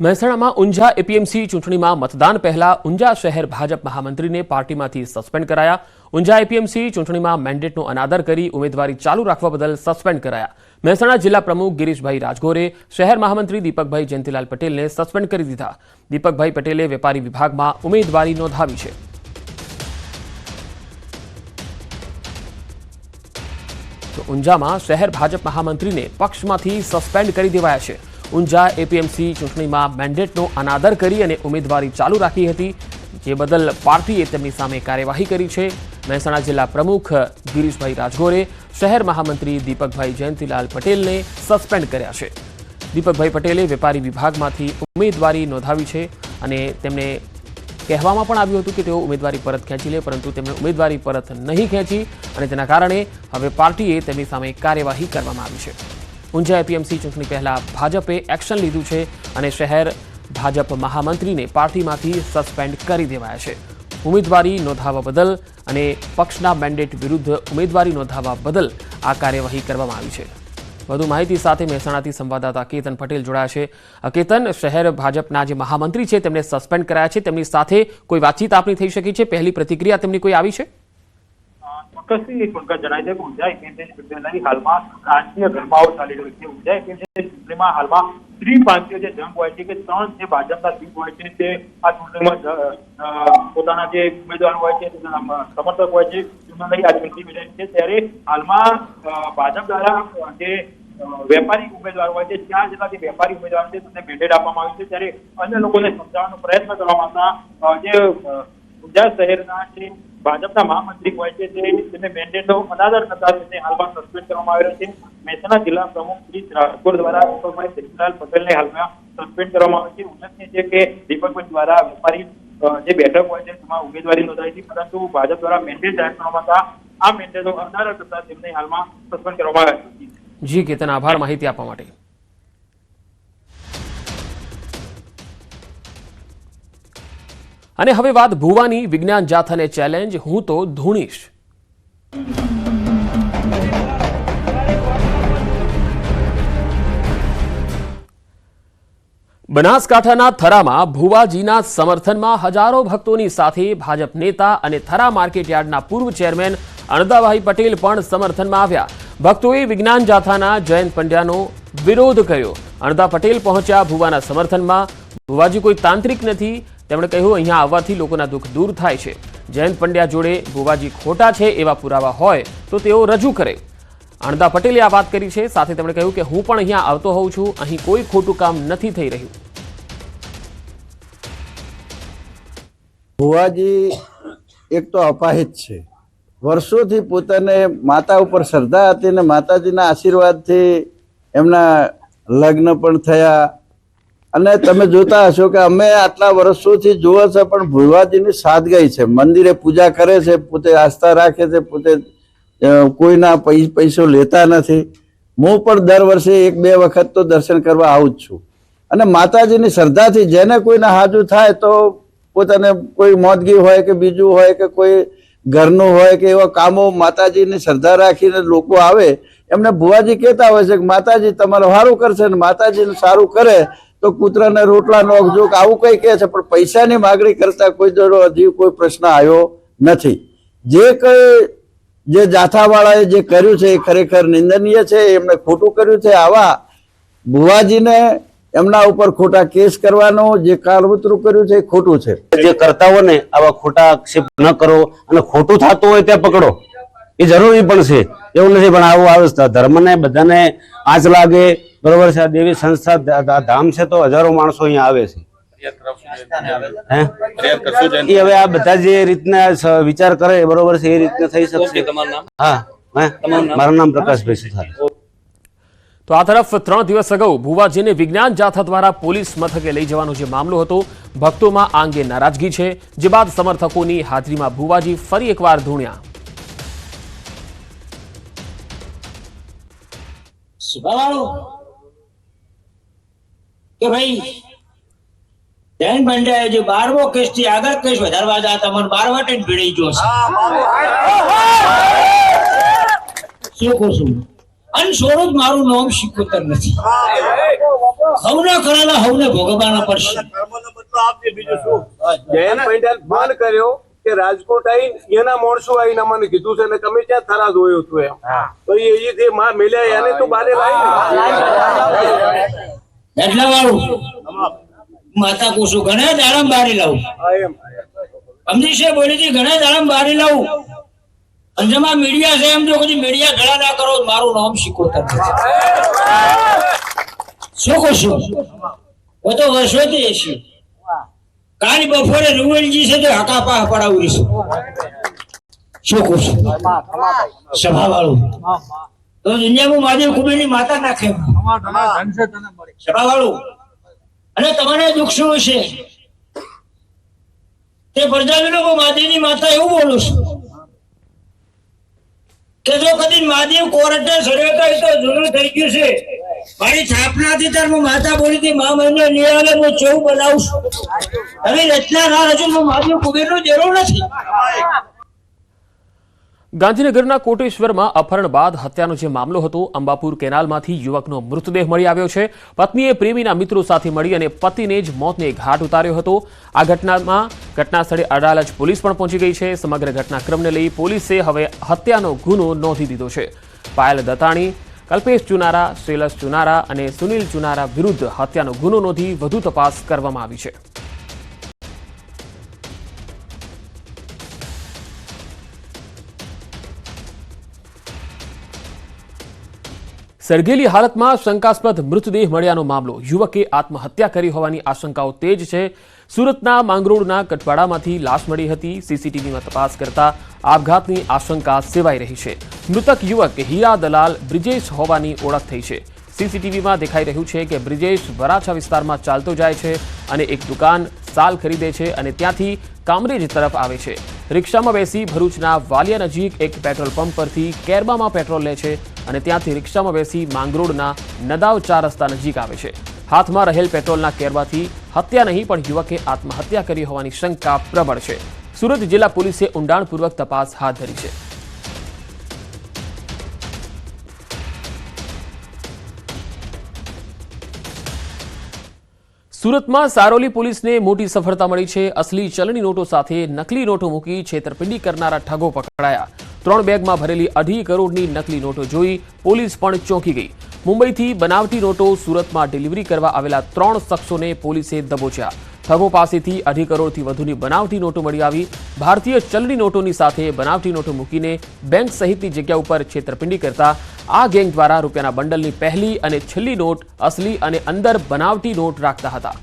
મહેસાણામાં ઊંઝા એપીએમસી ચૂંટણીમાં મતદાન પહેલા ઊંઝા શહેર ભાજપ મહામંત્રીને પાર્ટીમાંથી સસ્પેન્ડ કરાયા. ઊંઝા એપીએમસી ચૂંટણીમાં મેન્ડેટનો અનાદર કરી ઉમેદવારી ચાલુ રાખવા બદલ સસ્પેન્ડ કરાયા. મહેસાણા જિલ્લા પ્રમુખ ગિરીશભાઈ રાજગોરે શહેર મહામંત્રી દીપકભાઈ જયંતિલાલ પટેલને સસ્પેન્ડ કરી દીધા. દીપકભાઈ પટેલે વેપારી વિભાગમાં ઉમેદવારી નોંધાવી છે. તો ઊંઝામાં શહેર ભાજપ મહામંત્રીને પક્ષમાંથી સસ્પેન્ડ કરી દેવાયા છે. ઊંઝા એપીએમસી ચૂંટણીમાં મેન્ડેટનો અનાદર કરી અને ઉમેદવારી ચાલુ રાખી હતી. જે બદલ પાર્ટીએ તેમની સામે કાર્યવાહી કરી છે. મહેસાણા જિલ્લા પ્રમુખ ગિરીશભાઈ રાજગોરે, શહેર મહામંત્રી દીપકભાઈ જયંતિલાલ પટેલને સસ્પેન્ડ કર્યા છે. દીપકભાઈ પટેલે વેપારી વિભાગમાંથી ઉમેદવારી નોંધાવી છે અને તેમને કહેવામાં પણ આવ્યું હતું કે તેઓ ઉમેદવારી પરત ખેંચી લે, પરંતુ તેમણે ઉમેદવારી પરત નહીં ખેંચી અને તેના કારણે હવે પાર્ટીએ તેમની સામે કાર્યવાહી કરવામાં આવી છે. ઊંઝા એપીએમસી ચૂંટણી પહેલા ભાજપે એક્શન લીધું છે અને શહેર ભાજપ મહામંત્રીને પાર્ટીમાંથી સસ્પેન્ડ કરી દેવાયા છે. ઉમેદવારી નોંધાવવા બદલ અને પક્ષના મેન્ડેટ વિરુદ્ધ ઉમેદવારી નોંધાવવા બદલ આ કાર્યવાહી કરવામાં આવી છે. વધુ માહિતી સાથે મહેસાણાથી સંવાદદાતા કેતન પટેલ જોડાયા છે. કેતન, શહેર ભાજપના જે મહામંત્રી છે તેમને સસ્પેન્ડ કરાયા છે. તેમની સાથે કોઈ વાતચીત આપની થઈ શકી છે? પહેલી પ્રતિક્રિયા તેમની કોઈ આવી છે? ચોક્કસથી પંકજ જણાવી દે કે ઊંઝા એપીએમસી ચૂંટણીની હાલમાં રાજકીય ગરબાઓ ચાલી રહ્યો છે. ઊંઝા એપીએમસી ચૂંટણીમાં હાલમાં ત્રિપાંખીય જે જંગ હોય છે કે ત્રણ જે ભાજપના સીટ હોય છે તે આ ચૂંટણીમાં પોતાના જે ઉમેદવારો હોય છે, તેના સમર્થક હોય છે તેમના લઈ આ ચૂંટણી યોજાઈ છે. ત્યારે હાલમાં ભાજપ દ્વારા જે વેપારી ઉમેદવાર હોય છે ત્યાં જેટલા જે વેપારી ઉમેદવાર છે, તેમને મેન્ડેટ આપવામાં આવ્યું છે. ત્યારે અન્ય લોકોને સમજાવવાનો પ્રયત્ન કરવામાં આવતા જે ઊંઝા શહેરના જે ભાજપના મહામંત્રી હોય છે, તે તેમને મેન્ડેટનો અનાદર થતા તેને હાલમાં સસ્પેન્ડ કરવામાં આવેલો છે. મહેસાણા જિલ્લા પ્રમુખ શ્રી રાજકોટ દ્વારા દીપકભાઈ જયંતિલાલ પટેલને હાલમાં સસ્પેન્ડ કરવામાં આવે છે. ઉલ્લેખનીય છે કે દીપકભાઈ દ્વારા વેપારી જે બેઠક હોય છે, તેમાં ઉમેદવારી નોંધાઈ હતી પરંતુ ભાજપ દ્વારા મેન્ડેટ જાહેર કરવામાં આવતા આ મેન્ડેટનો અનાદર થતા તેમને હાલમાં સસ્પેન્ડ કરવામાં આવ્યા છે. જી, કેતન, આભાર માહિતી આપવા માટે. અને હવે વાત ભુવાની વિજ્ઞાન જાથાને ચેલેન્જ હું તો ધૂણીશ. બનાસકાંઠાના થરામાં ભુવાજીના સમર્થનમાં હજારો ભક્તોની સાથે ભાજપ નેતા અને થરા માર્કેટયાર્ડના પૂર્વ ચેરમેન અણદાભાઈ પટેલ પણ સમર્થનમાં આવ્યા. ભક્તોએ વિજ્ઞાન જાથાના જયંત પંડ્યાનો વિરોધ કર્યો. અણદા પટેલ પહોંચ્યા ભુવાના સમર્થનમાં. ભુવાજી કોઈ તાંત્રિક નથી તેમણે કહ્યું, અહીંયા આવવાથી લોકોના દુઃખ દૂર થાય છે. જયંત પંડ્યા જોડે ભુવાજી ખોટા છે એવા પુરાવા હોય તો તેઓ રજૂ કરે. અણદા પટેલે આ વાત કરી છે. સાથે તેમણે કહ્યું કે, હું પણ અહીંયા આવતો હોઉં છું. અહીં કોઈ ખોટું કામ નથી થઈ રહ્યું. ભુવાજી એક તો અપાહિત છે. વર્ષોથી પોતાને માતા ઉપર શ્રદ્ધા હતી ને માતાજીના આશીર્વાદથી એમના લગ્ન પણ થયા. અને તમે જોતા હશો કે અમે આટલા વર્ષોથી જુઓ છે, પણ ભુવાજીની સાદગાઈ છે. મંદિરે પૂજા કરે છે, પોતે આસ્થા રાખે છે, પોતે કોઈના પૈસો લેતા નથી. હું પણ દર વર્ષે એક બે વખત તો દર્શન કરવા આવું જ છું. અને માતાજીની શ્રદ્ધાથી જેને કોઈને હાજુ થાય તો પોતાને કોઈ મોદગી હોય કે બીજું હોય કે કોઈ ઘરનું હોય કે એવા કામો માતાજીની શ્રદ્ધા રાખીને લોકો આવે, એમને ભુવાજી કહેતા હોય છે કે માતાજી તમારું સારું કરશે ને માતાજીનું સારું કરે તો કૂતરાને રોટલા નોખજો કે આવું કંઈ કહે છે, પણ પૈસાની માગણી કરતા કોઈ જોડો હજી કોઈ પ્રશ્ન આવ્યો નથી. જે કંઈ જે જાથાવાળાએ જે કર્યું છે, એ ખરેખર નિંદનીય છે એમણે ખોટું કર્યું છે. આવા ભુવાજીને એમના ઉપર ખોટા કેસ કરવાનો જે કાળવતરું કર્યું છે, એ ખોટું છે. જે કરતા હોય ને આવા ખોટા આક્ષેપ ન કરો અને ખોટું થતું હોય ત્યાં પકડો. એ જરૂરી પણ છે. એવું નથી, પણ આવું આવે. ધર્મને બધાને આંચ લાગે બરોબર છે આ દેવી સંસ્થા ધામ છે તો હજારો માણસો અહીંયા આવે છે. એ હવે આ બધા જે રીતના વિચાર કરે બરોબર છે એ રીતના થઈ શકશે. હા મારું નામ પ્રકાશભાઈ સુથાર. તો આ તરફ ત્રણ દિવસ અગાઉ ભુવાજીને વિજ્ઞાન જાથા દ્વારા પોલીસ મથકે લઈ જવાનો જે મામલો હતો ભક્તોમાં આ અંગે નારાજગી છે. જે બાદ સમર્થકોની હાજરીમાં ભુવાજી ફરી એકવાર ધૂણ્યા. સ્વભાવવાળું કે ભાઈ જૈન પંડ્યાએ જે બારમો કેસથી આગળ કેસ વધારવા જા તમને બાર વાટે જ ભીડાઈ ગયો શું કહું છું? અન સોનું મારું નામ શીખોતર નથી. હવને કરેલા હવને ભોગવવાના પડશે. જયંત પંડ્યા ફોન કર્યો કે રાજકોટ આવી એના માણસો આવીને મને કીધું છે ને તમે ક્યાં થરા જોયો તું એમ? તો એ જે માં મેલ્યા એને તો બારે લાવી એટલા વાળું. માતા કુસુ, ઘણા દાડમ બારી લાવું. અમદીશે બોલી હતી ઘણા દાડમ બારી લાવું. અંજમાં મીડિયા છે એમ જો કદી મીડિયા ઘણા ના કરો, મારું નામ શીખોતર શું કહું છું? હું તો વર્ષોથી છીએ કાલ બપોરે રૂવલજી છે તો હકા પા પડાવું છું શું કહું છું? સભા વાળું. તો દુનિયામાં મહાદેવ કુબેરની માતા નાખે. સભા વાળું અને તમારે દુઃખ શું હશે તે પ્રજાજનો મહાદેવની માતા એવું બોલું છું. કે જો કદી મહાદેવ કોર્ટે સર્વે તો જૂનું થઈ ગયું છે. મારી સ્થાપનાથી તાર હું માતા બોલી હતી મા મહિને નિરાલે હું ચેવું બનાવું છું. હવે રચના ના હજુ હું મહાદેવ કુબેરનો જરૂર નથી. ગાંધીનગરના કોટેશ્વરમાં અપહરણ બાદ હત્યાનો જે મામલો હતો, અંબાપુર કેનાલમાંથી યુવકનો મૃતદેહ મળી આવ્યો છે. પત્નીએ પ્રેમીના મિત્રો સાથે મળી અને પતિને જ મોતને ઘાટ ઉતાર્યો હતો. આ ઘટનામાં ઘટના સ્થળે અડાલજ પોલીસ પણ પહોંચી ગઈ છે. સમગ્ર ઘટનાક્રમને લઈ પોલીસે હવે હત્યાનો ગુનો નોંધી દીધો છે. પાયલ દત્તાણી, કલ્પેશ ચુનારા શ્રીલસ ચુનારા અને સુનિલ ચુનારા વિરુદ્ધ હત્યાનો ગુનો નોંધી વધુ તપાસ કરવામાં આવી છે. સર્ગેલી હાલતમાં શંકાસ્પદ મૃતદેહ મળ્યાનો મામલો. યુવકે આત્મહત્યા કરી હોવાની આશંકાઓ તેજ છે. સુરતના માંગરોળના કટવાડામાંથી લાશ મળી હતી. સીસીટીવીમાં તપાસ કરતા આપઘાતની આશંકા સેવાઈ રહી છે. મૃતક યુવક હીરા દલાલ બ્રિજેશ હોવાની ઓળખ થઈ છે. સીસીટીવીમાં દેખાઈ રહ્યું છે કે બ્રિજેશ વરાછા વિસ્તારમાં ચાલતો જાય છે અને એક દુકાન સાલ ખરીદે છે અને ત્યાંથી કામરેજ તરફ આવે છે. રિક્ષામાં બેસી ભરૂચના વાલિયા નજીક એક પેટ્રોલ પંપ પરથી કેરબામાં પેટ્રોલ લે છે. અને ત્યાંથી રિક્ષામાં બેસી માંગરોળના નદાવ ચાર રસ્તા નજીક આવે છે. હાથમાં રહેલ પેટ્રોલના કેરવાથી હત્યા નહીં, પણ યુવકે આત્મહત્યા કરી હોવાની શંકા પ્રબળ છે. સુરત જિલ્લા પોલીસે ઊંડાણપૂર્વક તપાસ હાથ ધરી છે. સુરતમાં સારોલી પોલીસને મોટી સફળતા મળી છે. અસલી ચલણી નોટો સાથે નકલી નોટો મૂકી છેતરપિંડી કરનારા ઠગો પકડાયા. ત્રણ બેગમાં ભરેલી અઢી કરોડની નકલી નોટો જોઈ પોલીસ પણ ચોંકી ગઈ. મુંબઈથી બનાવટી નોટો સુરતમાં ડિલિવરી કરવા આવેલા ત્રણ શખ્સોને પોલીસે દબોચ્યા. ઠગો પાસેથી અઢી કરોડથી વધુની બનાવટી નોટો મળી આવી. ભારતીય ચલણી નોટોની સાથે બનાવટી નોટો મૂકીને બેંક સહિતની જગ્યા ઉપર છેતરપિંડી કરતા આ ગેંગ દ્વારા રૂપિયાના બંડલની પહેલી અને છેલ્લી નોટ, અસલી અને અંદર બનાવટી નોટ રાખતા હતા.